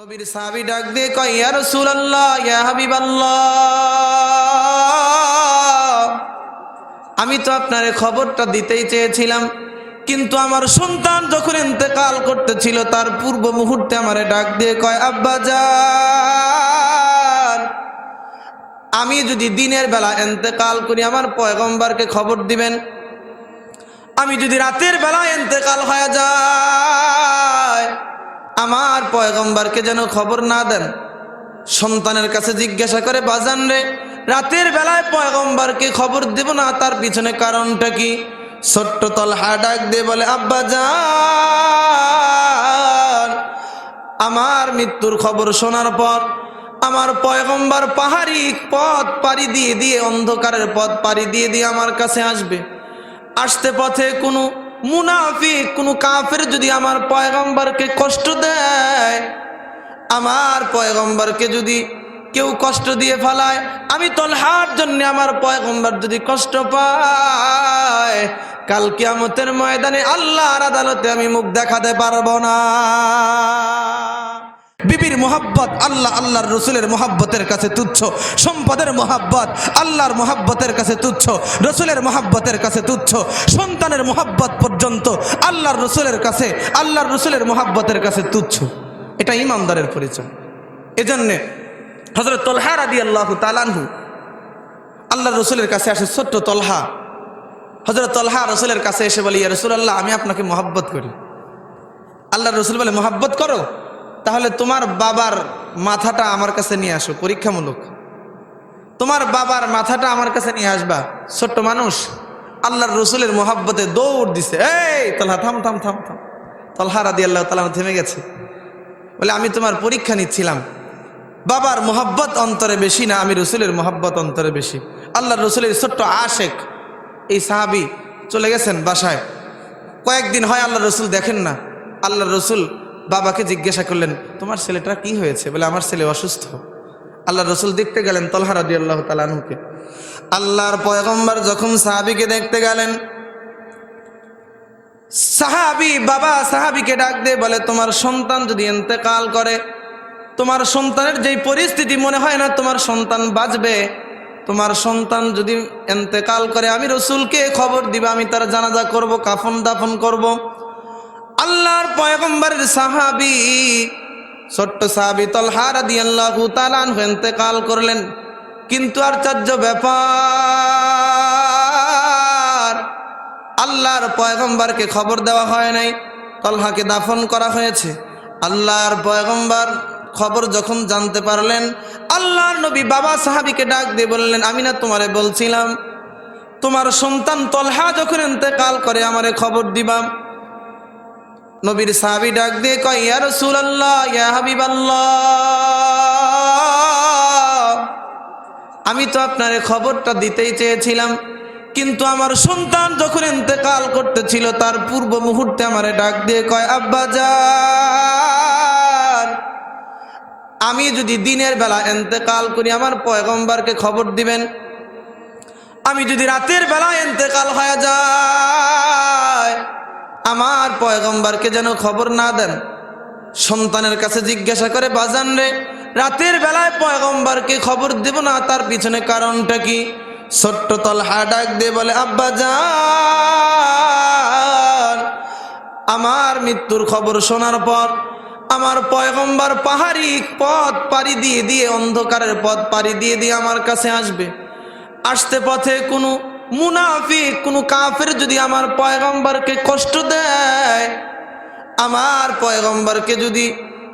নবীর ডাক দিয়ে কয়, ইয়া ইয়া আমি তো আপনারে খবরটা দিতেই চেয়েছিলাম, কিন্তু আমার সন্তান যখন ইন্তেকাল করতেছিল, তার পূর্ব মুহূর্তে আমারে ডাক দিয়ে কয়, আব্বা যান আমি যদি দিনের বেলা ইন্তেকাল করি, আমার পয়গম্বরকে খবর দিবেন? আমি যদি রাতের বেলা ইন্তেকাল হয়ে যায় আমার পয়গম্বরকে যেন খবর না দেন। সন্তানের কাছে জিজ্ঞাসা করে, বাজান রে, রাতের বেলায় পয়গম্বরকে খবর দেব না? তার পিছনে কারণটা কি? ছোট্ট তলহা ডাক দিয়ে বলে, আব্বা যান আমার মৃত্যুর খবর শোনার পর আমার পয়গম্বর পাহাড়ি পথ পাড়ি দিয়ে দিয়ে, অন্ধকারের পথ পাড়ি দিয়ে দিয়ে আমার কাছে আসবে। আসতে পথে কোনো মুনাফিক, কোনো কাফের যদি আমার পয়গম্বরকে কষ্ট দেয়, আমার পয়গম্বরকে যদি কেউ কষ্ট দিয়ে ফেলায়, আমি তলহার জন্য আমার পয়গম্বর যদি কষ্ট পায়, কাল কিয়ামতের ময়দানে আল্লাহর আদালতে আমি মুখ দেখাতে পারব না। বিবির মোহাব্বত, আল্লাহ আল্লাহর রসুলের মোহাব্বতের কাছে তুচ্ছ। সম্পদের মোহাব্বত, আল্লাহর মোহাব্বতের কাছে তুচ্ছ। রসুলের মোহাব্বতের কাছে তুচ্ছ। সন্তানের মোহাব্বত পর্যন্ত আল্লাহর রসুলের কাছে, আল্লাহর রসুলের মোহাব্বতের কাছে তুচ্ছ। এটা ইমানদারের পরিচয়। এজন্যে হজরত তলহা রাদি আল্লাহ তালানহু আল্লাহর রসুলের কাছে আসে ছোট্ট তলহা। হজরত তলহা রসুলের কাছে এসে বলি, ইয়া রসুল আল্লাহ আমি আপনাকে মোহাব্বত করি। আল্লাহ রসুল বলে, মোহাব্বত করো। তাহলে তোমার বাবার মাথাটা আমার কাছে নিয়ে আসো, পরীক্ষামূলক। তোমার বাবার মাথাটা আমার কাছে নিয়ে আসবা, ছোট্ট মানুষ। আল্লাহর রসুলের মোহাব্বতে দৌড় দিছে, এই, তলহা, থাম থাম থাম থাম। তলহা রাদি আল্লাহ তালা থেমে গেছে। বলে, আমি তোমার পরীক্ষা নিচ্ছিলাম। বাবার মোহাব্বত অন্তরে বেশি না, আমি রসুলের মোহাব্বত অন্তরে বেশি। আল্লাহর রসুলের ছোট্ট আশেক, এই সাহাবি চলে গেছেন বাসায়। কয়েকদিন হয় আল্লাহ রসুল দেখেন না। আল্লাহ রসুল বাবাকে জিজ্ঞাসা করলেন, তোমার ছেলেটা কি হয়েছে? বলে, আমার ছেলে অসুস্থ। আল্লাহ রসুল দেখতে গেলেন তলহারা দিয়ে আল্লাহ তালানুকে আল্লাহর পয়গম্বর যখন সাহাবিকে দেখতে গেলেন, সাহাবি, বাবা সাহাবিকে ডাক দিয়ে বলে, তোমার সন্তান যদি এতেকাল করে, তোমার সন্তানের যেই পরিস্থিতি মনে হয় না, তোমার সন্তান বাঁচবে। তোমার সন্তান যদি এতেকাল করে, আমি রসুলকে খবর দিবা, আমি তার জানাজা করব কাফন দাফন করব। আল্লাহর পয়গম্বরের সাহাবি ছোট্ট সাহাবি তলহার দিয়ে আল্লাহ তালান কাল করলেন। কিন্তু আর চার্য ব্যাপার, আল্লাহর পয়গম্বরকে খবর দেওয়া হয় নাই, তলহাকে দাফন করা হয়েছে। আল্লাহর পয়গম্বর খবর যখন জানতে পারলেন, আল্লাহর নবী বাবা সাহাবিকে ডাক দিয়ে বললেন, আমি না তোমারে বলছিলাম, তোমার সন্তান তলহা যখন এতেকাল করে আমারে খবর দিবাম নবীর সাহাবি ডাক দিয়ে কয়, ইয়া রাসূলুল্লাহ, ইয়া হাবিবাল্লাহ। আমি তো আপনার খবরটা দিতেই চেয়েছিলাম, কিন্তু আমার সন্তান যখন ইন্তেকাল করতেছিল, তার পূর্ব মুহূর্তে আমারে ডাক দিয়ে কয়, আব্বা যান আমি যদি দিনের বেলা ইন্তেকাল করি, আমার পয়গম্বরকে খবর দিবেন? আমি যদি রাতের বেলা ইন্তেকাল হয়ে যায় আমার পয়গম্বরকে যেন খবর না দেন। সন্তানের কাছে জিজ্ঞাসা করে, বাজান রে, রাতের বেলায় পয়গম্বরকে খবর দেব না, তার পিছনে কারণটা কি? ছোট্ট তলহা ডাক দিয়ে বলে, আব্বা যান আমার মৃত্যুর খবর শোনার পর আমার পয়গম্বর পাহাড়ি পথ পাড়ি দিয়ে দিয়ে, অন্ধকারের পথ পাড়ি দিয়ে দিয়ে আমার কাছে আসবে। আসতে পথে কোনো মুনাফিক, কোনো কাফের যদি আমার পয়গম্বরকে কষ্ট দেয়, আমার পয়গম্বরকে যদি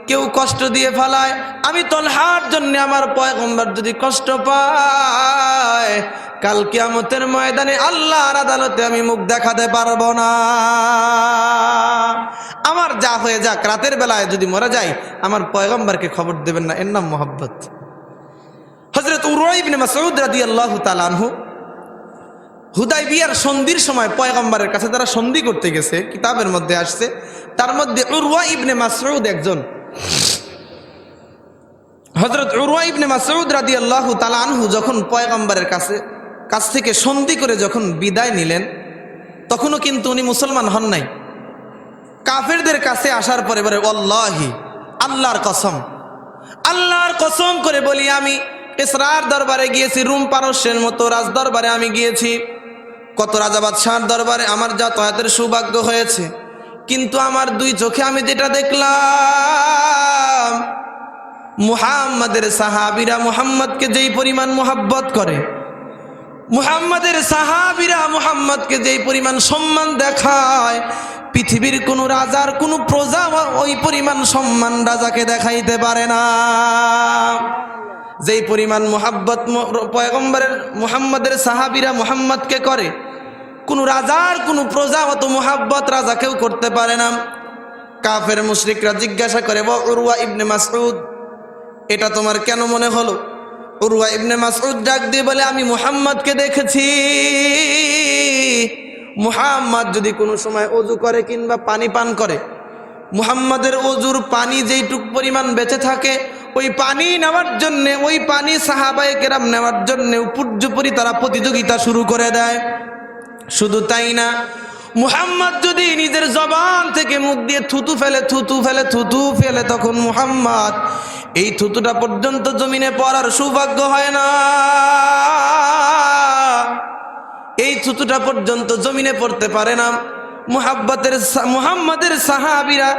কেউ কষ্ট দিয়ে ফেলায়, আমি তলহার জন্য আমার পয়গম্বর যদি কষ্ট পায়, কাল কিয়ামতের ময়দানে আল্লাহর আদালতে আমি মুখ দেখাতে পারব না। আমার যা হয়ে যাক, রাতের বেলায় যদি মরে যায় আমার পয়গম্বরকে খবর দেবেন না। এর নাম মোহাব্বত। হজরত উরাইবিন মাসউদ রাদিয়াল্লাহু তাআলা আনহু হুদাই বিয়ার সন্ধির সময় পয়গম্বরের কাছে তারা সন্ধি করতে গেছে, কিতাবের মধ্যে আসছে। তার মধ্যে উরওয়া ইবনে মাসউদ একজন। হজরত উরওয়া ইবনে মাসউদ রাদিয়াল্লাহু তাআলা আনহু যখন পয়গম্বরের কাছে, কাছ থেকে সন্ধি করে যখন বিদায় নিলেন, তখনও কিন্তু উনি মুসলমান হন নাই। কাফেরদের কাছে আসার পরে বলে অল্লাহি আল্লাহর কসম। আল্লাহর কসম করে বলি, আমি ইসরার দরবারে গিয়েছি, রুম পারস্যের মতো রাজ দরবারে আমি গিয়েছি। কত রাজা বাদশার দরবারে আমার যাতায়াতের সৌভাগ্য হয়েছে। কিন্তু আমার দুই চোখে আমি যেটা দেখলাম, মুহাম্মাদের সাহাবিরা মুহাম্মদকে যেই পরিমাণ মোহাব্বত করে, মুহাম্মাদের সাহাবিরা মুহাম্মদকে যেই পরিমাণ সম্মান দেখায়, পৃথিবীর কোন রাজার কোন প্রজা ওই পরিমাণ সম্মান রাজাকে দেখাইতে পারে না। যেই পরিমাণ মোহাব্বত পয়গম্বরের মুহাম্মাদের সাহাবিরা মুহাম্মদকে করে কোন রাজার, কোন প্রজা অত মোহাব্বত রাজা কেউ করতে পারে না। কাফের মুশরিকরা জিজ্ঞাসা করে, "ও উরওয়া ইবনে মাসউদ, এটা তোমার কেন মনে হলো? উরওয়া ইবনে মাসউদ ডাক দিয়ে বলে, আমি মুহাম্মদকে দেখেছি। মুহাম্মদ যদি কোনো সময় অজু করে কিংবা পানি পান করে, মুহাম্মাদের অজুর পানি যেইটুক পরিমাণ বেঁচে থাকে, ওই পানি নেওয়ার জন্যে, ওই পানি সাহাবায়ে কেরাম নেওয়ার জন্যে উপর্যুপরি তারা প্রতিযোগিতা শুরু করে দেয়। শুধু তাই না, মুহাম্মদ যদি নিজের জবান থেকে মুখ দিয়ে থুতু ফেলে থুতু ফেলে থুতু ফেলে, তখন মুহাম্মদ এই থুতুটা পর্যন্ত জমিনে পড়ার সৌভাগ্য হয় না। এই থুতুটা পর্যন্ত জমিনে পড়তে পারে না। মুহাব্বতের মুহাম্মাদের সাহাবিরা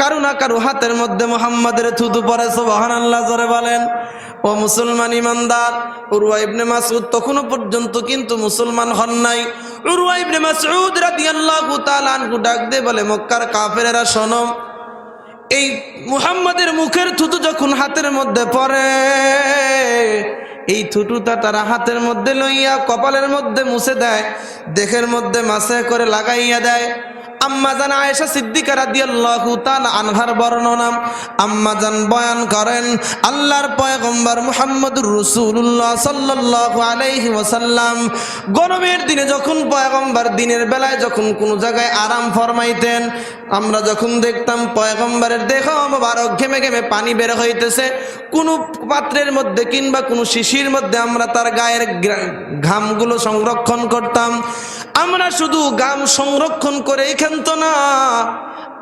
কারও না কারও হাতের মধ্যে মুহাম্মাদের থুতু পরে সোবাহান আল্লাহ জরে বলেন। ও মুসলমান ইমানদার উরুয়া ইবনে মাসউদ তখনও পর্যন্ত কিন্তু মুসলমান হন নাই। আনহু ডাক বলে, মক্কার এই মুহাম্মাদের মুখের থুতু যখন হাতের মধ্যে পড়ে, এই থুতুটা তারা হাতের মধ্যে লইয়া কপালের মধ্যে মুছে দেয়, দেহের মধ্যে মাসে করে লাগাইয়া দেয়। আম্মা জান আয়েশা সিদ্দিকা রাদিয়াল্লাহু তাআলা আনহার বর্ণনা, আম্মা জান বয়ান করেন, আল্লাহর পয়গম্বর মুহাম্মদুর রাসূলুল্লাহ সাল্লাল্লাহু আলাইহি ওয়াসাল্লাম গরমের দিনে যখন পয়গম্বর দিনের বেলায় যখন কোনো জায়গায় আরাম ফরমাইতেন, আমরা যখন দেখতাম পয়গম্বরের দেহ মোবারক ঘেমে ঘেমে পানি বের হইতেছে, কোনো পাত্রের মধ্যে কিংবা কোনো শিশির মধ্যে আমরা তার গায়ের ঘামগুলো সংরক্ষণ করতাম। আমরা শুধু গাম সংরক্ষণ করে এখান তো না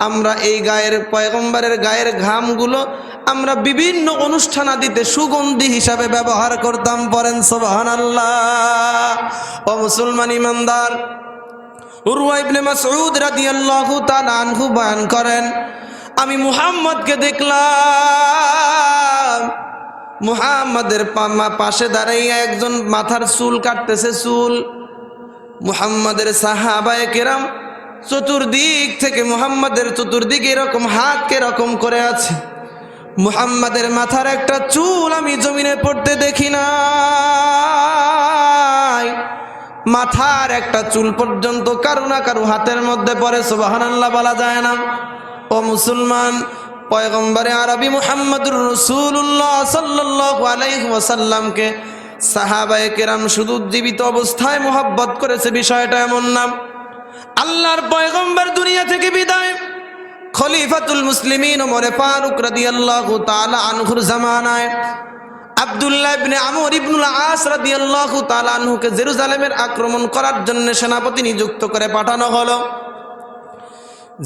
আমরা এই গায়ের পয়গম্বরের গায়ের ঘামগুলো আমরা বিভিন্ন অনুষ্ঠান আদিতে সুগন্ধি হিসাবে ব্যবহার করতাম পরেন সোবাহান আল্লাহ ও মুসলমান ইমানদার, উরওয়া ইবনে মাসউদ রাদিয়াল্লাহু তাআলা আনহু বয়ান করেন, আমি মুহাম্মদকে দেখলাম, মুহাম্মাদের পাশে দাঁড়াইয়া একজন মাথার চুল কাটতেছে, চুল। মুহাম্মাদের সাহাবায়ে কেরাম চতুর্দিক থেকে মুহাম্মাদের চতুর্দিক এরকম হাত কেরকম করে আছে। মুহাম্মাদের মাথার একটা চুল আমি জমিনে পড়তে দেখি না মাথার একটা চুল পর্যন্ত কারও না কারও হাতের মধ্যে পড়ে, সুবহানাল্লাহ বলা যায় না। ও মুসলমান, পয়গম্বরে আরবি মুহাম্মদুর রসুল্লাহ সাল্লাল্লাহু আলাইহি ওয়াসাল্লামকে সাহাবায়ে কেরাম শুধু জীবিত অবস্থায় মোহাব্বত করেছে, বিষয়টা এমন নাম আল্লাহর পয়গম্বর দুনিয়া থেকে বিদায়। খলিফাতুল মুসলিমিন ওমরে ফারুক রাদিয়াল্লাহু তাআলা আনহুর জামানায়। আব্দুল্লাহ ইবনে আমর ইবনুল আস রাদিয়াল্লাহু তাআলা আনহুকে জেরুজালেমের আক্রমণ করার জন্য সেনাপতি নিযুক্ত করে পাঠানো হলো।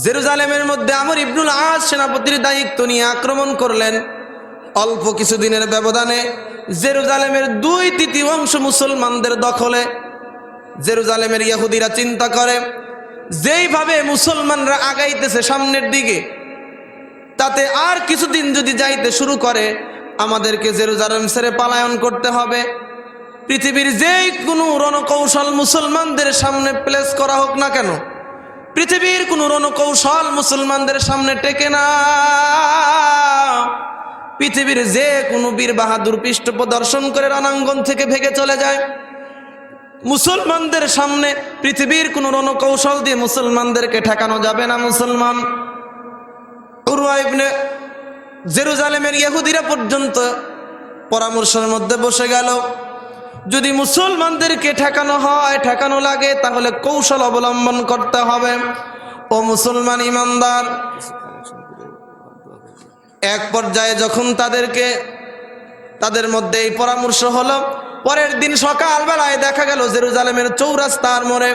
জেরুজালেমের মধ্যে আমর ইবনুল আস সেনাপতির দায়িত্ব নিয়ে আক্রমণ করলেন। অল্প কিছুদিনের ব্যবধানে জেরুজালেমের দুই তৃতীয় তৃতীয়াংশ মুসলমানদের দখলে। জেরুজালেমের ইয়াহুদিরা চিন্তা করে যেইভাবে মুসলমানরা আগাইতেছে সামনের দিকে, তাতে আর কিছুদিন যদি যাইতে শুরু করে, আমাদেরকে জেরুজালেম ছেড়ে পালায়ন করতে হবে। পৃথিবীর যেই কোনো রণকৌশল মুসলমানদের সামনে প্লেস করা হোক না কেন, পৃথিবীর কোনো রণকৌশল মুসলমানদের সামনে টেকে না। পৃথিবীর যে কোনো বীর বাহাদুর পৃষ্ঠ প্রদর্শন করে রণাঙ্গন থেকে ভেগে চলে যায়। মুসলমানদের সামনে পৃথিবীর কোনো রণকৌশল দিয়ে মুসলমানদেরকে ঠেকানো যাবে না মুসলমান। ইবনে জেরুজালেমের ইহুদিরা পর্যন্ত পরামর্শের মধ্যে বসে গেল। যদি মুসলমানদেরকে ঠেকানো হয়, ঠেকানো লাগে, তাহলে কৌশল অবলম্বন করতে হবে। ও মুসলমান ইমানদার, এক পর্যায়ে যখন তাদেরকে, তাদের মধ্যে এই পরামর্শ হলো পরের দিন সকালবেলায় দেখা গেল জেরুজালেমের চৌরাস্তার মোড়ে।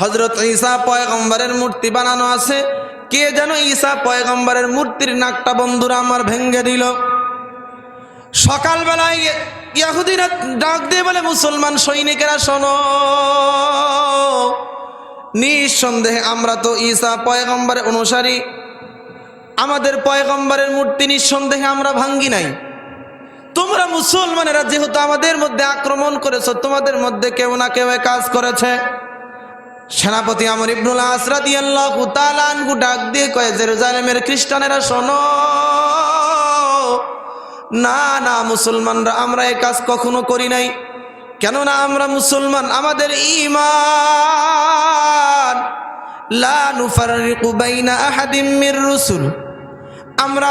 হজরত ঈসা পয়গম্বরের মূর্তি বানানো আছে। কে যেন ঈসা পয়গম্বরের মূর্তির নাকটা বন্ধুরা আমার ভেঙ্গে দিল। সকালবেলায় ইয়াহুদিরা ডাক দিয়ে বলে, মুসলমান সৈনিকেরা শোনো। নিঃসন্দেহে আমরা তো ঈসা পয়গম্বরের অনুসারী। আমাদের পয়গম্বরের মূর্তি নিঃসন্দেহে আমরা ভাঙ্গি নাই। তোমরা মুসলমানেরা যেহেতু আমাদের মধ্যে আক্রমণ করেছ, তোমাদের মধ্যে কেউ না কেউ কাজ করেছে। সেনাপতি আমর ইবনুল আসরাদি আল্লাহ ডাক দিয়ে কয়ে, জেরুজালেমের খ্রিস্টানেরা শোনো, না না, মুসলমানরা আমরা এ কাজ কখনো করি নাই। কেননা আমরা মুসলমান, আমাদের ইমান লা আহাদিম মির আমরা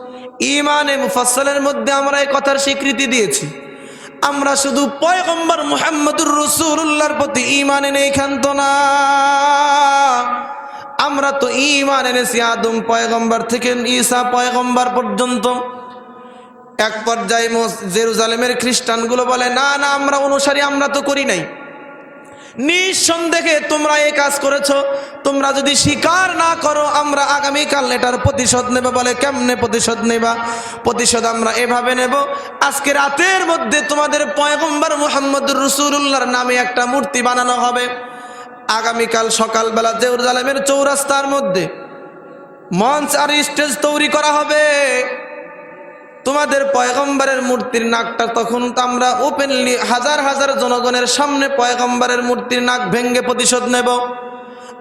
ইমানে মুফাসসালের মধ্যে আমরা এই কথার স্বীকৃতি দিয়েছি। আমরা শুধু পয়গম্বর মুহাম্মদুর রসুল্লাহর প্রতি ইমান এনে খান্ত না। আমরা তো ইমান এনেছি আদম পয়গম্বর থেকে ঈসা পয়গম্বর পর্যন্ত। এক পর্যায়ে জেরুজালেমের খ্রিস্টানগুলো বলে, না না, আমরা অনুসারী, আমরা তো করি নাই। নিঃসন্দেহে তোমরা এই কাজ করেছ। তোমরা যদি স্বীকার না করো, আমরা আগামীকাল এটার প্রতিশোধ নেব বলে কেমনে প্রতিশোধ নেবা? প্রতিশোধ আমরা এভাবে নেব। আজকে রাতের মধ্যে তোমাদের পয়গম্বর মুহাম্মদুর রসুল্লাহর নামে একটা মূর্তি বানানো হবে। আগামীকাল সকালবেলা জেরুজালেমের চৌরাস্তার মধ্যে মঞ্চ আর স্টেজ তৈরি করা হবে। তোমাদের পয়গম্বরের মূর্তির নাকটা তখন তো আমরা ওপেনলি হাজার হাজার জনগণের সামনে পয়গম্বরের মূর্তির নাক ভেঙ্গে প্রতিশোধ নেব।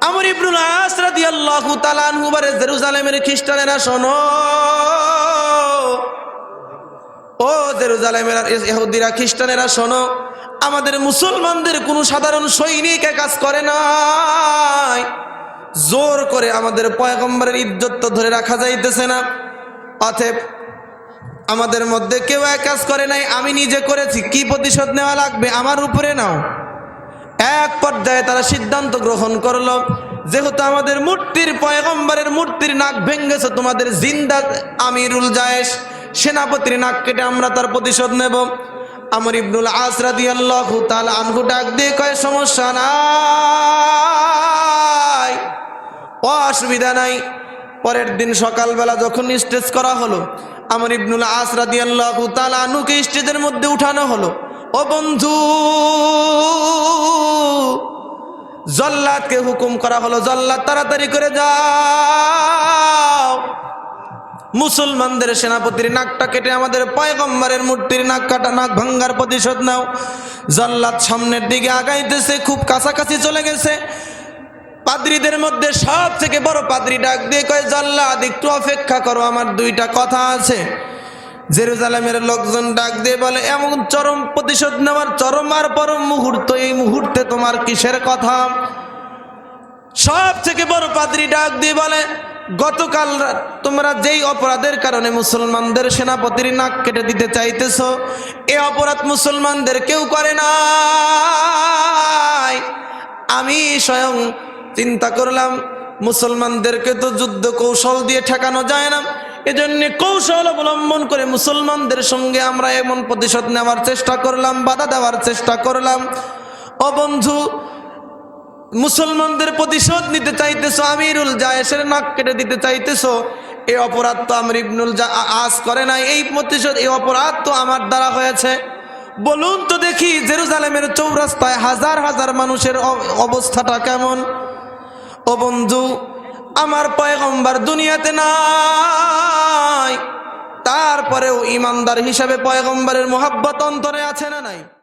আমর ইবনুল আস রাদিয়াল্লাহু তাআলা আনহু জেরুজালেমের খ্রিস্টানেরা শোনো। ও জেরুজালেমের ইহুদিরা, খ্রিস্টানেরা শোনো, আমাদের মুসলমানদের কোনো সাধারণ সৈনিক কাজ করে নাই। জোর করে আমাদের পয়গম্বরের ইজ্জত ধরে রাখা যাইতেছে না। অতএব আমাদের মধ্যে কেউ এক কাজ করে নাই, আমি নিজে করেছি, কি প্রতিশোধ নেওয়া লাগবে? আমার উপরে নাও। এক পর্যায়ে তারা সিদ্ধান্ত গ্রহণ করল, যেহেতু আমাদের মূর্তির পয়গম্বরের মূর্তির নাক ভেঙ্গেছে তোমাদের জিন্দা আমিরুল জায়েশ, সেনাপতির নাক কেটে আমরা তার প্রতিশোধ নেব। আমর ইবনুল আসরাদি আল্লাহ তাল আনহু ডাক দিয়ে কয়, সমস্যা নাই, অসুবিধা নাই। পরের দিন সকালবেলা যখন স্টেজ করা হলো আমার ইবনুল আসরাদি আল্লাহ তালানুকে স্টেজের মধ্যে উঠানো হলো। ও বন্ধু, জল্লাদকে হুকুম করা হলো, জল্লাদ তাড়াতাড়ি করে যাও। মুসলমানদের সেনাপতির নাকটা কেটে আমাদের পয়গম্বরের মূর্তির নাক কাটা নাক ভাঙ্গার প্রতিশোধ নাও। জল্লাদ সামনের দিকে আগাইতেছে, খুব কাছাকাছি চলে গেছে। পাদ্রীদের মধ্যে সব থেকে বড় পাদ্রী ডাক দিয়ে কয় জল্লাদ একটু অপেক্ষা করো, আমার দুইটা কথা আছে। জেরুজালামের লোকজন ডাক দিয়ে বলে, এমন চরম প্রতিশোধ নেওয়ার চরম আর পরম মুহূর্ত, এই মুহূর্তে তোমার কিসের কথা? সব থেকে বড় পাদ্রী ডাক দিয়ে বলে, গতকাল তোমরা যেই অপরাধের কারণে মুসলমানদের সেনাপতির নাক কেটে দিতে চাইতেছো, এ অপরাধ মুসলমানদের কেউ করে না আমি স্বয়ং চিন্তা করলাম, মুসলমানদেরকে তো যুদ্ধ কৌশল দিয়ে ঠেকানো যায় না। এজন্য কৌশল অবলম্বন করে মুসলমানদের সঙ্গে আমরা এমন প্রতিশোধ নেওয়ার চেষ্টা করলাম, বাধা দেওয়ার চেষ্টা করলাম। ও বন্ধু, মুসলমানদের প্রতিশোধ নিতে চাইতেছো, আমিরুল জায়েশের নাক কেটে দিতে চাইতেছো। এই অপরাধ তো আমর ইবনুল জা আ- আস করে নাই, এই প্রতিশোধ, এই অপরাধ তো আমার দ্বারা হয়েছে। বলুন তো দেখি, জেরুজালেমের চৌরাস্তায় হাজার হাজার মানুষের অবস্থাটা কেমন? ও বন্ধু, আমার পয়গম্বর দুনিয়াতে নাই। তারপরেও ইমানদার হিসাবে পয়গম্বরের মোহাব্বত অন্তরে আছে না নাই?